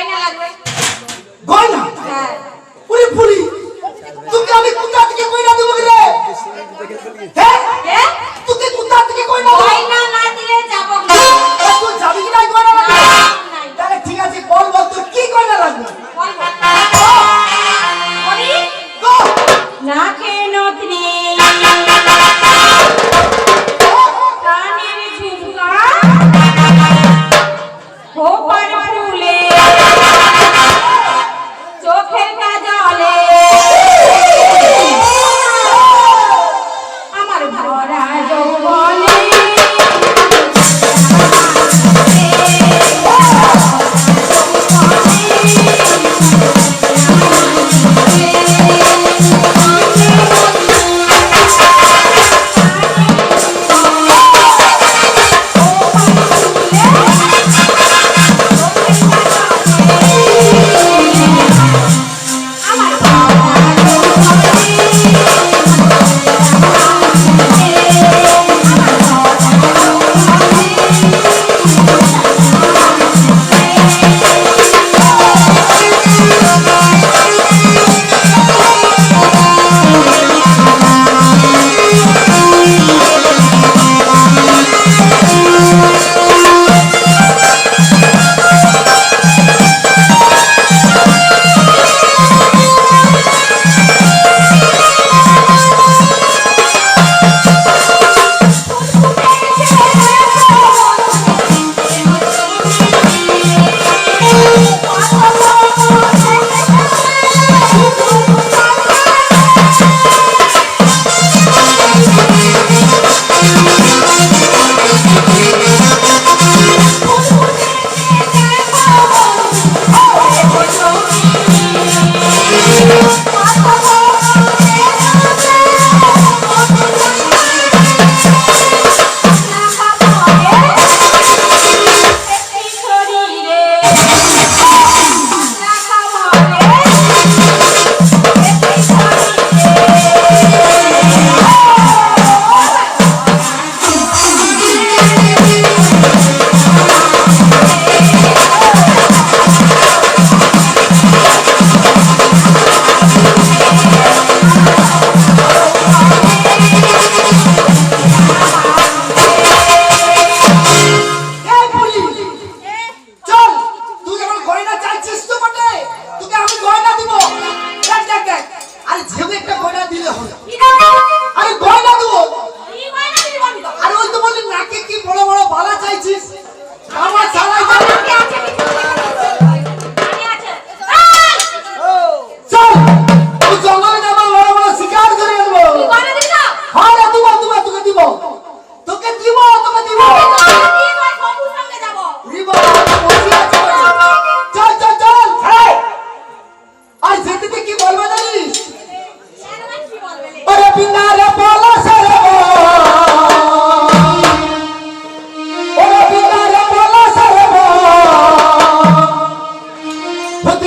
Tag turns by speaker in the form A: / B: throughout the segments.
A: গয়না লাগবে।
B: গয়না?
A: হ্যাঁ।
B: পুরি তোকে আমি কোথা থেকে কইনা দেবো রে? হ্যাঁ
A: হ্যাঁ
B: তোকে কোথা থেকে কইনা
A: গয়না না দিলে যাব না।
B: তা তুই যাবি কি নাই গয়না
A: না,
B: তাহলে ঠিক আছে বল বল তোর কি গয়না লাগবে?
A: বলি কানের ঝুমকা। ফুলে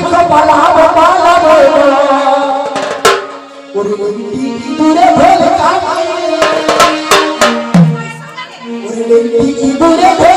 C: কৃষ্ণ পালাব পালাব দূরে ভোল কাটাই দূরে ভোল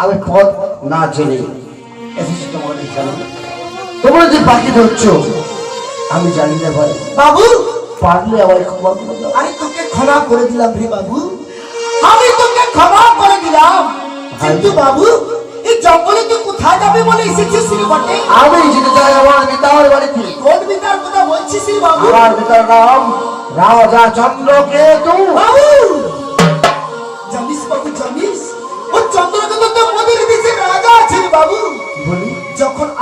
C: আমি পথ না জেনে এসেছি তোমাদের জানো তোমরা যে বাকি ধরছ আমি জানি না ভাই।
B: বাবু!
C: পারলে আমার ক্ষমা করে দাও।
B: আরে তোকে ক্ষমা করে দিলাম রে বাবু। আমি তোকে ক্ষমা করে দিলাম। কিন্তু বাবু এই জঙ্গলে তুই কোথায় যাবে বলে এসেছিস রে বটে?
C: আমি যেতে চাই আমার পিতার বাড়িতে
B: কোন বিতার কথা বলছিস রে বাবু?
C: আমার পিতার নাম রাজা চন্দ্রকেতু
B: বাবু!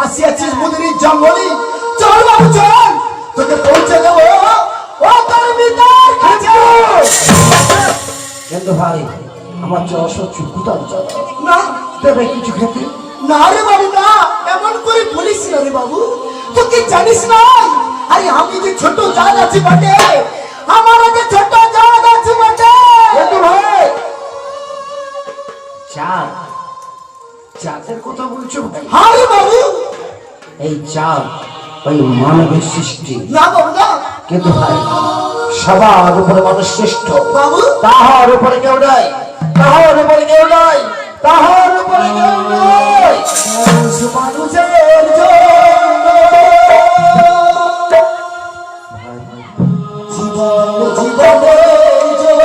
B: আসিয়াছিস মোদের এই জঙ্গলে। চল বাবু চল। তোকে পৌঁছে দেবো। ও তোর বিতার কাছে
C: কিন্তু ভাই আমার যে অসহ্য কুতার জ্বালা
B: না।
C: দেবে কিছু খেতে?
B: না রে বাবু না। এমন করে বলিস না রে বাবু। তুই জানিস না? আরে আমি যে ছোট জাত আছি বটে। আমার যে ছোট জাত আছে বটে।
C: ভাই। চাঁদ চাঁদের কথা বলছো ভাই?
B: হ্যাঁ বাবু।
C: এই চাঁদ ওই মানবের সৃষ্টি। কিন্তু ভাই সবার উপরে মানুষ শ্রেষ্ঠ।
B: বাবু।
C: তাহার উপরে কেউ নাই তাহার উপরে কেউ নাই তাহার উপরে কেউ নাই।
B: মানুষ মানুষের জন্য। জীবন জীবনের জন্য।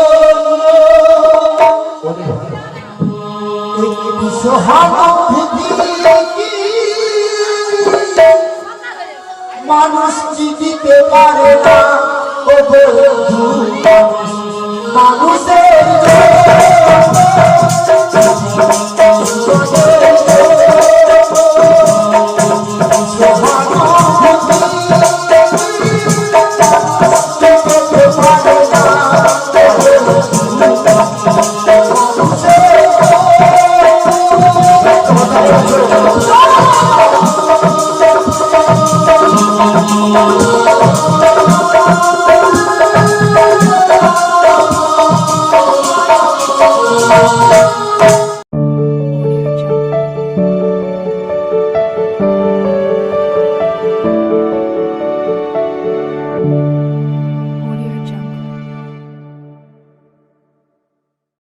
B: মানুষ চিনিতে পারে না। ও বন্ধু মানুষের Don't